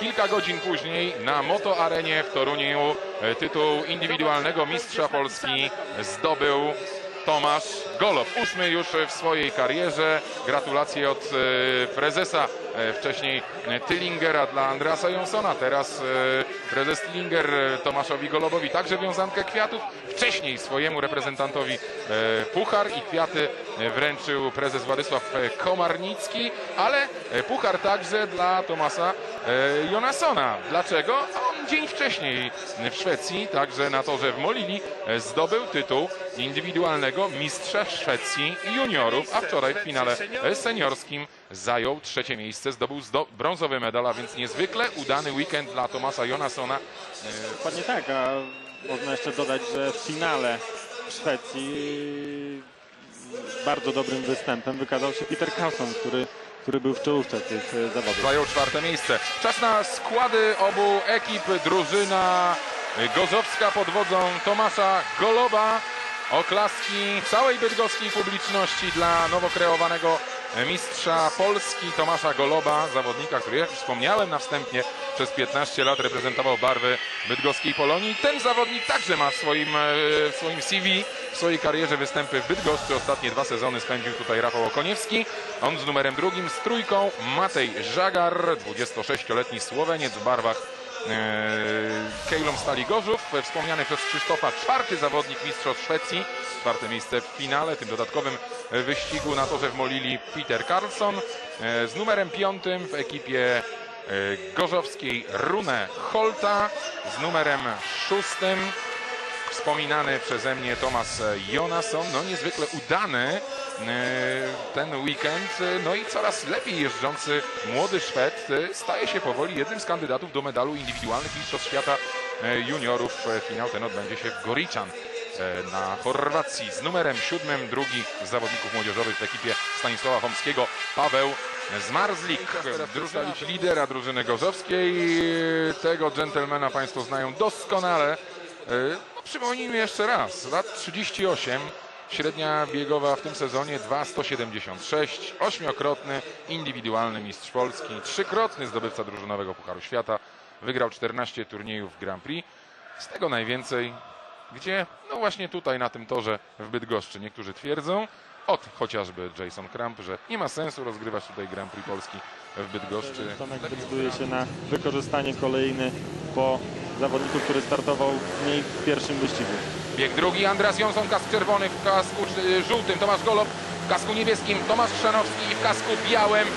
kilka godzin później na Moto Arenie w Toruniu e, tytuł indywidualnego mistrza Polski zdobył Tomasz Golob. Ósmy już w swojej karierze. Gratulacje od e, prezesa e, wcześniej Tillingera dla Andreasa Jonsona. Teraz prezes Tillinger e, Tomaszowi Golobowi także wiązankę kwiatów. Wcześniej swojemu reprezentantowi puchar i kwiaty wręczył prezes Władysław Komarnicki, ale puchar także dla Tomasa Jonasona. Dlaczego? On dzień wcześniej w Szwecji, także na torze w Molili, e, zdobył tytuł indywidualnego mistrza Szwecji juniorów, a wczoraj w finale e, seniorskim zajął trzecie miejsce, zdobył zdo- brązowy medal, a więc niezwykle udany weekend dla Tomasa Jonasona. Dokładnie tak, a można jeszcze dodać, że w finale w Szwecji bardzo dobrym występem wykazał się Peter Carlson, który, który był w czołówce tych e, zawodów. Zajął czwarte miejsce. Czas na składy obu ekip. Drużyna Gozowska pod wodzą Tomasza Goloba. Oklaski całej bydgoskiej publiczności dla nowo kreowanego mistrza Polski Tomasza Goloba, zawodnika, który jak wspomniałem na wstępie przez 15 lat reprezentował barwy bydgoskiej Polonii. Ten zawodnik także ma w swoim, e, w swoim CV, w swojej karierze występy w Bydgoszczy. Ostatnie dwa sezony spędził tutaj Rafał Okoniewski. On z numerem drugim, z trójką Matej Żagar, 26-letni Słoweniec w barwach e, Kejlom Stali Gorzów. Wspomniany przez Krzysztofa czwarty zawodnik mistrzostw Szwecji. Czwarte miejsce w finale, tym dodatkowym wyścigu na torze w Molili Peter Carlson. E, z numerem piątym w ekipie e, gorzowskiej Rune Holta. Z numerem szóstym wspominany przeze mnie Tomas Jonasson. No niezwykle udany e, ten weekend. No i coraz lepiej jeżdżący młody Szwed e, staje się powoli jednym z kandydatów do medalu indywidualnych Mistrzostw Świata e, juniorów. E, Finał ten odbędzie się w Goriczan e, na Chorwacji. Z numerem siódmym drugi z zawodników młodzieżowych w ekipie Stanisława Chomskiego Paweł Zmarzlik. Drużyna lidera drużyny gorzowskiej. Tego dżentelmena Państwo znają doskonale. Przypomnijmy jeszcze raz, lat 38, średnia biegowa w tym sezonie 2,176, ośmiokrotny indywidualny mistrz Polski, trzykrotny zdobywca drużynowego Pucharu Świata, wygrał 14 turniejów Grand Prix, z tego najwięcej, gdzie, no właśnie tutaj na tym torze w Bydgoszczy. Niektórzy twierdzą, od chociażby Jason Kramp, że nie ma sensu rozgrywać tutaj Grand Prix Polski w Bydgoszczy. Tomek decyduje się na wykorzystanie kolejny po zawodniku, który startował mniej w pierwszym wyścigu. Bieg drugi, Andreas Jonsson, kask czerwony w kasku y, żółtym, Tomasz Golob w kasku niebieskim, Tomasz Chrzanowski w kasku białym,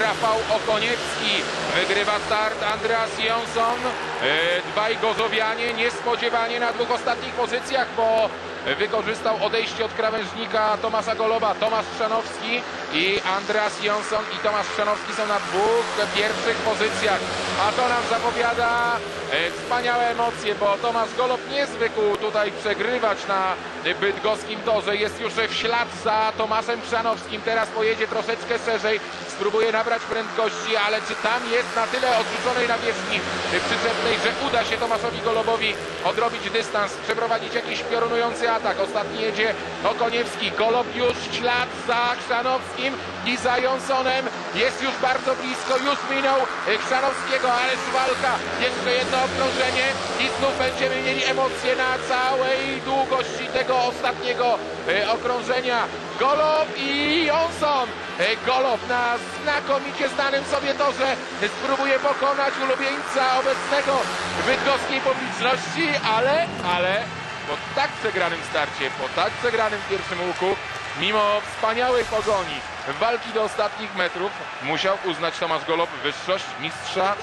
Rafał Okoniewski wygrywa start, Andreas Jonsson, y, dwaj gozowianie niespodziewanie na dwóch ostatnich pozycjach, bo wykorzystał odejście od krawężnika Tomasza Goloba, Tomasz Chrzanowski i Andreas Jonsson i Tomasz Chrzanowski są na dwóch pierwszych pozycjach, a to nam zapowiada e, wspaniałe emocje, bo Tomasz Golob nie zwykł tutaj przegrywać na bydgoskim torze, jest już w ślad za Tomaszem Chrzanowskim, teraz pojedzie troszeczkę szerzej, spróbuje nabrać prędkości, ale czy tam jest na tyle odrzuconej nawierzchni przyczepnej, że uda się Tomaszowi Golobowi odrobić dystans, przeprowadzić jakiś piorunujący atak. Ostatni jedzie Okoniewski, Golob już w ślad za Chrzanowskim i za Jonsonem, jest już bardzo blisko, już minął Chrzanowskiego, ależ walka, jeszcze jedno okrążenie i znów będziemy mieli emocje na całej długości tego ostatniego e, okrążenia. Golob i Jonson. E, Golob na znakomicie znanym sobie torze spróbuje pokonać ulubieńca obecnego bydgoskiej publiczności, ale, ale po tak przegranym starcie, po tak przegranym pierwszym łuku, mimo wspaniałej pogoni, walki do ostatnich metrów, musiał uznać Tomasz Golob wyższość mistrza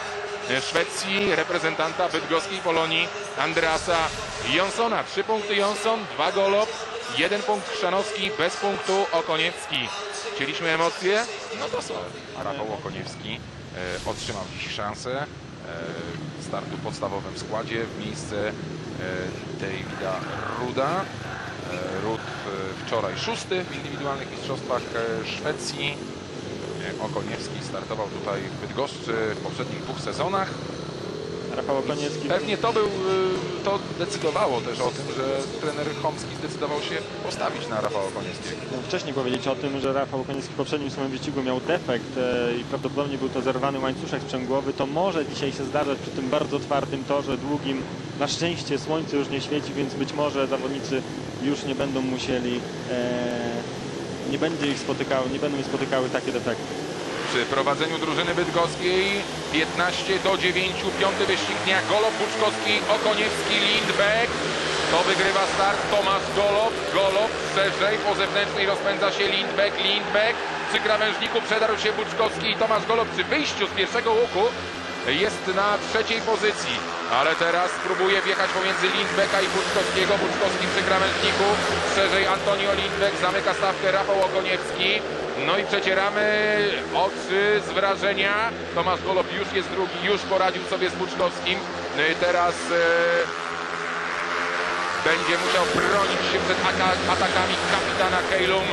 Szwecji, reprezentanta bydgoskiej Polonii Andreasa Jonsona. Trzy punkty Jonson, dwa Golob, jeden punkt Chrzanowski, bez punktu Okoniewski. Chcieliśmy emocje? No to są. A Rafał Okoniewski e, otrzymał dziś szansę e, startu w podstawowym składzie w miejsce e, Davida Ruda. E, Rud e, wczoraj szósty w indywidualnych mistrzostwach e, Szwecji. E, Okoniewski startował tutaj w Bydgoszczy w poprzednich dwóch sezonach. Rafał Okoniecki Pewnie to był, y, to decydowało też o tym, że trener Chomski zdecydował się postawić na Rafała. Chciałem wcześniej powiedzieć o tym, że Rafał Okoniecki w poprzednim swoim wyścigu miał defekt e, i prawdopodobnie był to zerwany łańcuszek sprzęgłowy. To może dzisiaj się zdarzać przy tym bardzo twardym torze, długim. Na szczęście słońce już nie świeci, więc być może zawodnicy już nie będą musieli, e, nie będzie ich spotykały, nie będą ich spotykały takie defekty. Przy prowadzeniu drużyny bydgoskiej 15 do 9, piąty wyścig dnia, Golob, Buczkowski, Okoniewski, Lindbeck. To wygrywa start Tomasz Golob, Golob szerzej, po zewnętrznej rozpędza się Lindbeck, Lindbeck. Przy krawężniku przedarł się Buczkowski i Tomasz Golob przy wyjściu z pierwszego łuku jest na trzeciej pozycji. Ale teraz próbuje wjechać pomiędzy Lindbecka i Buczkowskiego. Buczkowski przy krawężniku. Szerzej Antonio Lindbeck zamyka stawkę Rafał Okoniewski. No i przecieramy oczy z wrażenia. Tomasz Golob już jest drugi, już poradził sobie z Buczkowskim. No teraz e, będzie musiał bronić się przed aka- atakami kapitana Kejlum.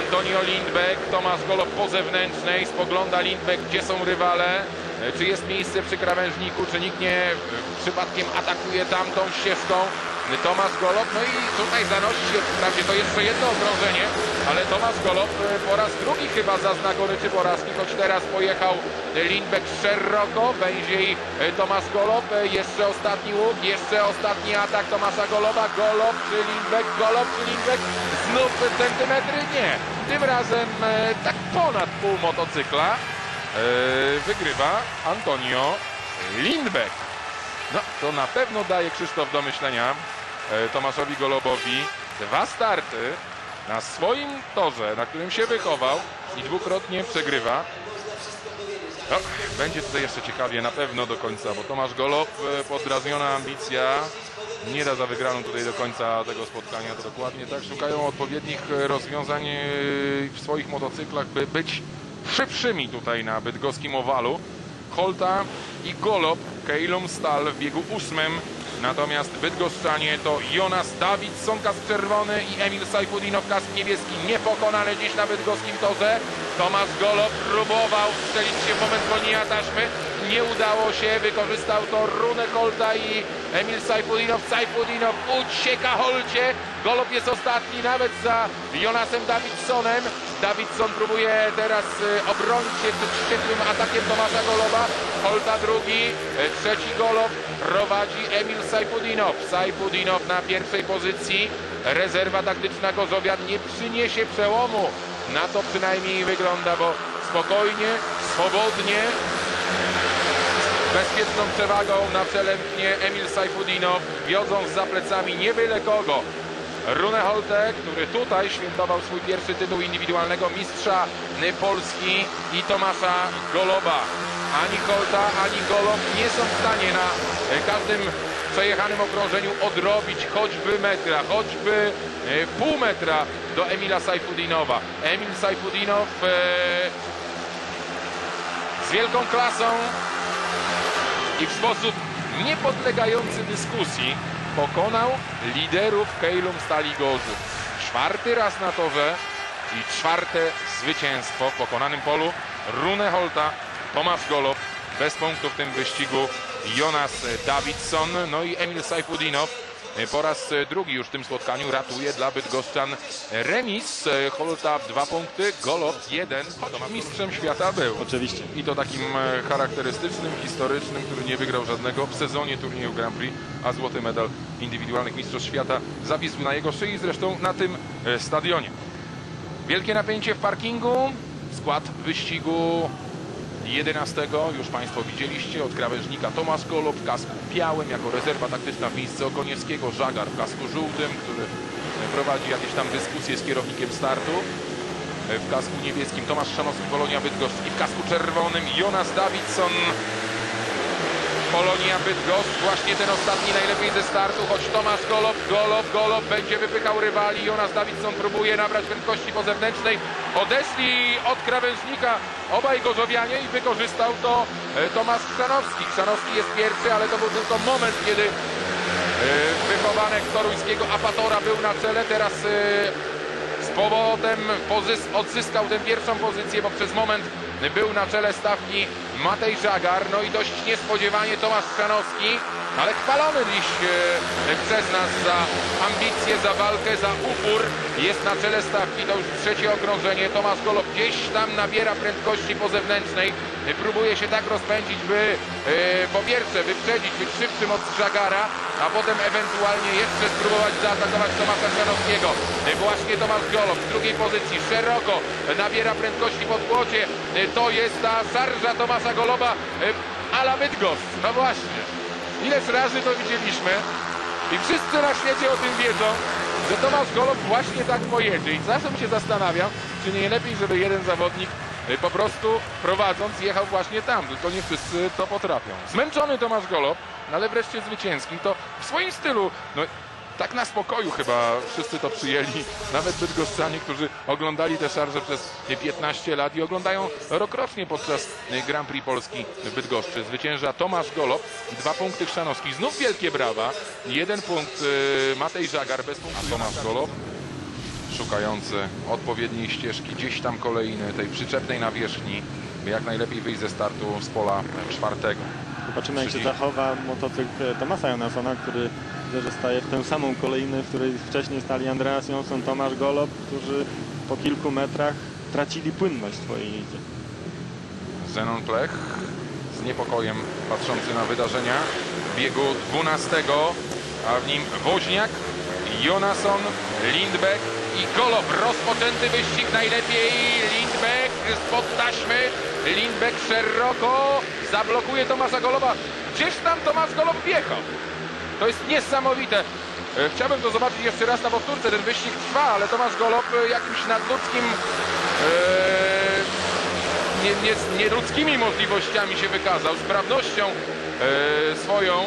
Antonio Lindbeck, Tomasz Golob po zewnętrznej, spogląda Lindbeck, gdzie są rywale, czy jest miejsce przy krawężniku, czy nikt nie e, przypadkiem atakuje tamtą ścieżką. E, Tomasz Golob, no i tutaj zanosi się, wprawdzie to jeszcze jedno okrążenie, ale Tomasz Golob e, po raz drugi chyba zazna goryczy porażki, choć teraz pojechał e, Lindbeck szeroko, e, Tomasz Golob, e, jeszcze ostatni łuk, jeszcze ostatni atak Tomasza Goloba, Golob czy Lindbeck, Golob czy Lindbeck, znów centymetry, nie, tym razem e, tak ponad pół motocykla. e, wygrywa Antonio Lindbeck. No, to na pewno daje Krzysztof do myślenia e, Tomaszowi Golobowi. Dwa starty na swoim torze, na którym się wychował i dwukrotnie przegrywa. No, będzie tutaj jeszcze ciekawie na pewno do końca, bo Tomasz Golob, e, podrażniona ambicja, nie da za wygraną tutaj do końca tego spotkania. To dokładnie tak. Szukają odpowiednich e, rozwiązań e, w swoich motocyklach, by być szybszymi tutaj na bydgoskim owalu. Holta i Golob, Kejlum Stal w biegu ósmym. Natomiast bydgoszczanie to Jonas Davidson, kask czerwony i Emil Sajfudinow, kask niebieski. Niepokonany dziś na bydgoskim torze. Tomasz Golob próbował strzelić się w moment zwolnienia taśmy. Nie udało się, wykorzystał to Rune Holta i Emil Sajfudinow. Sajfudinow ucieka Holcie. Golob jest ostatni, nawet za Jonasem Davidsonem. Davidson próbuje teraz e, obronić się przed wściekłym atakiem Tomasza Goloba. Holta drugi, e, trzeci Golob prowadzi Emil Sajfudinow. Sajfudinow na pierwszej pozycji. Rezerwa taktyczna Gorzowian nie przyniesie przełomu. Na to przynajmniej wygląda, bo spokojnie, swobodnie, bezpieczną przewagą na przelęknie Emil Sajfudinow, wiodząc za plecami nie byle kogo. Rune Holte, który tutaj świętował swój pierwszy tytuł indywidualnego mistrza Polski i Tomasza Goloba. Ani Holta, ani Golob nie są w stanie na każdym przejechanym okrążeniu odrobić choćby metra, choćby e, pół metra do Emila Sajfudinowa. Emil Sajfudinow e, z wielką klasą i w sposób niepodlegający dyskusji pokonał liderów Kejlum Stali Gorzów. Czwarty raz na torze i czwarte zwycięstwo w pokonanym polu. Rune Holta, Tomasz Golob, bez punktów w tym wyścigu Jonas Davidson, no i Emil Sajfudinow. Po raz drugi już w tym spotkaniu ratuje dla Bydgoszczan remis. Holta dwa punkty, Golob jeden. Mistrzem świata był. Oczywiście. I to takim e, charakterystycznym, historycznym, który nie wygrał żadnego w sezonie turnieju Grand Prix, a złoty medal indywidualnych mistrzostw świata zawisł na jego szyi, zresztą na tym e, stadionie. Wielkie napięcie w parkingu, skład wyścigu 11 już Państwo widzieliście od krawężnika Tomasz Golob w kasku białym jako rezerwa taktyczna w miejsce Okoniewskiego, Żagar w kasku żółtym, który e, prowadzi jakieś tam dyskusje z kierownikiem startu. E, W kasku niebieskim Tomasz Szanowski, Polonia Bydgoszcz i w kasku czerwonym Jonas Davidson. Polonia Bydgoszcz, właśnie ten ostatni najlepiej ze startu, choć Tomasz Golob, Golob, Golob będzie wypychał rywali. Jonas Davidson próbuje nabrać prędkości po zewnętrznej. Odeszli od krawężnika obaj gorzowianie i wykorzystał to e, Tomasz Chrzanowski. Chrzanowski jest pierwszy, ale to był tylko moment, kiedy e, wychowanek toruńskiego Apatora był na czele. Teraz e, z pozys- odzyskał tę pierwszą pozycję, bo przez moment był na czele stawki Matej Żagar. No i dość niespodziewanie Tomasz Chrzanowski, ale chwalony dziś e, przez nas za ambicje, za walkę, za upór. Jest na czele stawki, to już trzecie okrążenie. Tomasz Golob gdzieś tam nabiera prędkości po zewnętrznej. E, Próbuje się tak rozpędzić, by e, po pierwsze wyprzedzić, być szybszym od Żagara, a potem ewentualnie jeszcze spróbować zaatakować Tomasza Chrzanowskiego. E, Właśnie Tomasz Golob w drugiej pozycji, szeroko nabiera prędkości pod płocie. To jest ta szarża Tomasza Goloba ala Bydgoszcz. No właśnie. Ileż razy to widzieliśmy i wszyscy na świecie o tym wiedzą, że Tomasz Golob właśnie tak pojedzie. I czasem się zastanawiam, czy nie lepiej, żeby jeden zawodnik y, po prostu prowadząc jechał właśnie tam, tylko nie wszyscy to potrafią. Zmęczony Tomasz Golob, no ale wreszcie zwycięski, to w swoim stylu, no tak na spokoju chyba wszyscy to przyjęli, nawet bydgoszczanie, którzy oglądali te szarże przez 15 lat i oglądają rokrocznie podczas Grand Prix Polski w Bydgoszczy. Zwycięża Tomasz Golob, dwa punkty Chrzanowski, znów wielkie brawa, jeden punkt y, Matej Żagar bez punktu A Tomasz Golob szukający odpowiedniej ścieżki, gdzieś tam kolejny tej przyczepnej nawierzchni, by jak najlepiej wyjść ze startu z pola czwartego. Zobaczymy, jak się zachowa motocykl Tomasa Jonasona, który że staje w tę samą kolejnę, w której wcześniej stali Andreas Jonsson, Tomasz Golob, którzy po kilku metrach tracili płynność w swojej jeździe. Zenon Plech z niepokojem patrzący na wydarzenia biegu 12, a w nim Woźniak, Jonasson, Lindbeck i Golob. Rozpoczęty wyścig najlepiej Lindbeck spod taśmy. Lindbeck szeroko zablokuje Tomasza Goloba. Gdzież tam Tomasz Golob wjechał? To jest niesamowite. E, Chciałbym to zobaczyć jeszcze raz na powtórce. Ten wyścig trwa, ale Tomasz Golob e, jakimś nadludzkim e, nie, nie, nieludzkimi możliwościami się wykazał, sprawnością e, swoją,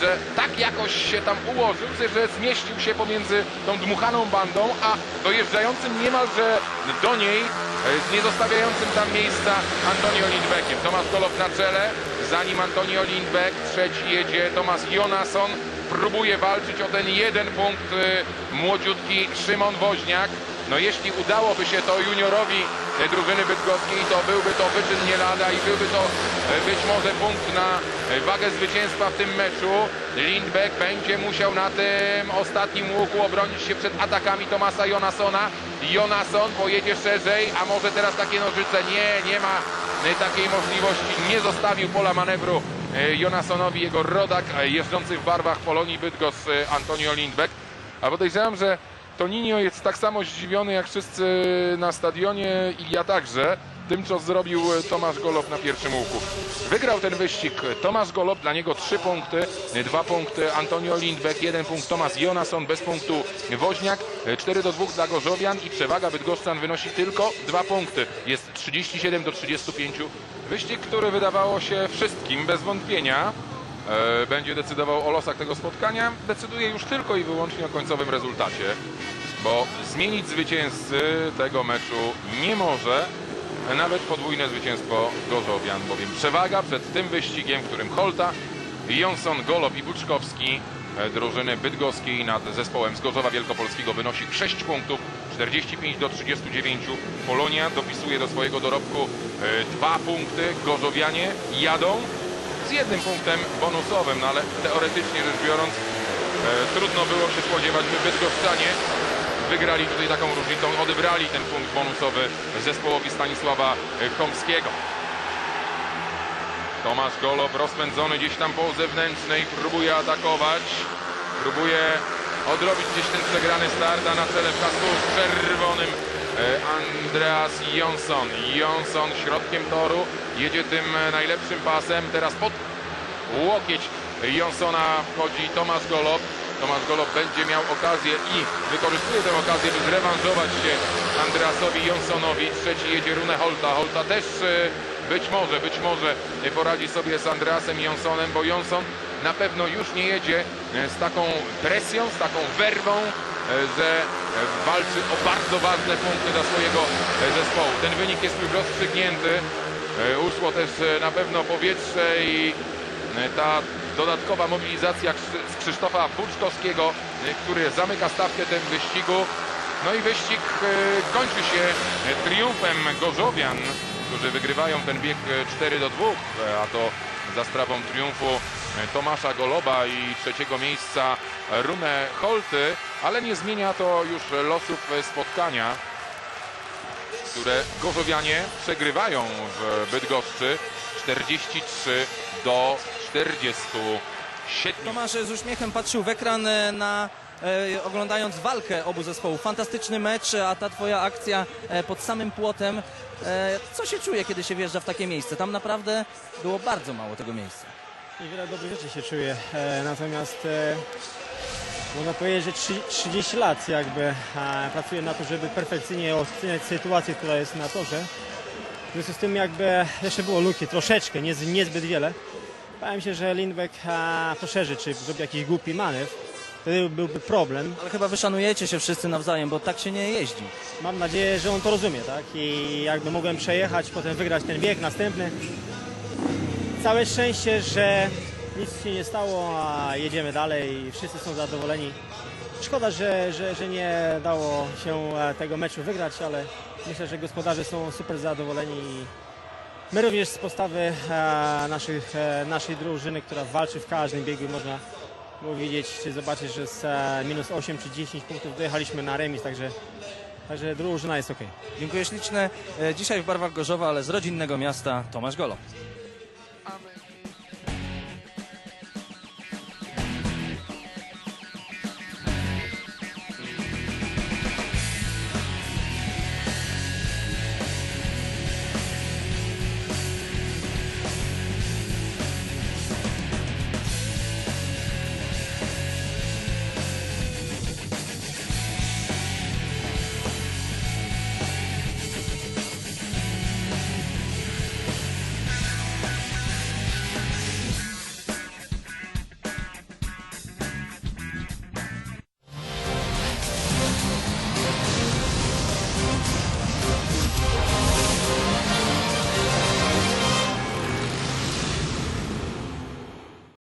że tak jakoś się tam ułożył, że- zmieścił się pomiędzy tą dmuchaną bandą, a dojeżdżającym niemalże do niej, nie zostawiającym tam miejsca Antonio Lindbeckiem. Tomasz Golob na czele, za nim Antonio Lindbeck, trzeci jedzie Tomasz Jonasson, próbuje walczyć o ten jeden punkt e, młodziutki Szymon Woźniak. No jeśli udałoby się to juniorowi e, drużyny bydgoskiej, to byłby to wyczyn nie lada i byłby to e, być może punkt na wagę zwycięstwa w tym meczu. Lindbeck będzie musiał na tym ostatnim łuku obronić się przed atakami Tomasa Jonassona. Jonasson pojedzie szerzej, a może teraz takie nożyce? Nie, nie ma takiej możliwości. Nie zostawił pola manewru e, Jonassonowi jego rodak e, jeżdżący w barwach Polonii Bydgoszcz e, Antonio Lindbeck. A podejrzewam, że Toninio jest tak samo zdziwiony jak wszyscy na stadionie i ja także tym, co zrobił Tomasz Golob na pierwszym łuku. Wygrał ten wyścig Tomasz Golob, dla niego trzy punkty, dwa punkty Antonio Lindbeck, jeden punkt Tomasz Jonasson, bez punktu Woźniak, 4 do 2 dla Gorzowian i przewaga Bydgoszczan wynosi tylko dwa punkty. Jest 37 do 35. Wyścig, który wydawało się wszystkim bez wątpienia e, będzie decydował o losach tego spotkania, decyduje już tylko i wyłącznie o końcowym rezultacie, bo zmienić zwycięzcy tego meczu nie może nawet podwójne zwycięstwo Gorzowian, bowiem przewaga przed tym wyścigiem, w którym Holta, Jonsson, Golob i Buczkowski e, drużyny bydgoskiej nad zespołem z Gorzowa Wielkopolskiego wynosi 6 punktów, 45 do 39. Polonia dopisuje do swojego dorobku e, dwa punkty. Gorzowianie jadą z jednym punktem bonusowym, no ale teoretycznie rzecz biorąc e, trudno było się spodziewać, by Bydgoszczanie wygrali tutaj taką różnicą, odebrali ten punkt bonusowy zespołowi Stanisława Chomskiego. Tomasz Golob rozpędzony gdzieś tam po zewnętrznej, próbuje atakować, próbuje odrobić gdzieś ten przegrany start, a na czele w kasku czerwonym e, Andreas Jonsson. Jonsson środkiem toru jedzie tym e, najlepszym pasem, teraz pod łokieć Jonssona wchodzi Tomasz Golob. Tomasz Golob będzie miał okazję i wykorzystuje tę okazję, by zrewanżować się Andreasowi Jonssonowi. Trzeci jedzie Rune Holta. Holta też e, być może, być może poradzi sobie z Andreasem Jonssonem, bo Jonsson na pewno już nie jedzie e, z taką presją, z taką werwą, e, że walczy o bardzo ważne punkty dla swojego zespołu. Ten wynik jest już rozstrzygnięty. Uszło też na pewno powietrze i ta dodatkowa mobilizacja z Krzysztofa Buczkowskiego, e, który zamyka stawkę tym wyścigu. No i wyścig e, kończy się e, triumfem Gorzowian, którzy wygrywają ten bieg e, 4 do 2, e, a to za sprawą triumfu Tomasza Goloba i trzeciego miejsca Rune Holty, ale nie zmienia to już losów spotkania, które Gorzowianie przegrywają w Bydgoszczy 43 do 47. Tomasz z uśmiechem patrzył w ekran e, na e, oglądając walkę obu zespołów. Fantastyczny mecz, a ta twoja akcja e, pod samym płotem. E, co się czuje, kiedy się wjeżdża w takie miejsce? Tam naprawdę było bardzo mało tego miejsca. I wiele dobrych rzeczy się czuje. E, natomiast e, można powiedzieć, że trzy- 30 lat jakby e, pracuję na to, żeby perfekcyjnie oceniać sytuację, która jest na torze. W związku z tym jakby jeszcze było luki, troszeczkę, nie, niezbyt wiele. Bałem się, że Lindbeck e, poszerzy, czy zrobi jakiś głupi manewr. Wtedy byłby problem. Ale chyba wyszanujecie się wszyscy nawzajem, bo tak się nie jeździ. Mam nadzieję, że on to rozumie, tak? I jakby mogłem przejechać, potem wygrać ten bieg następny. Całe szczęście, że nic się nie stało, a jedziemy dalej i wszyscy są zadowoleni. Szkoda, że, że, że nie dało się e, tego meczu wygrać, ale myślę, że gospodarze są super zadowoleni i my również z postawy e, naszych, e, naszej drużyny, która walczy w każdym biegu, można było widzieć, czy zobaczyć, że z e, minus 8 czy 10 punktów dojechaliśmy na remis, także Także drużyna jest ok. Dziękuję śliczne. E, Dzisiaj w barwach Gorzowa, ale z rodzinnego miasta Tomasz Golo.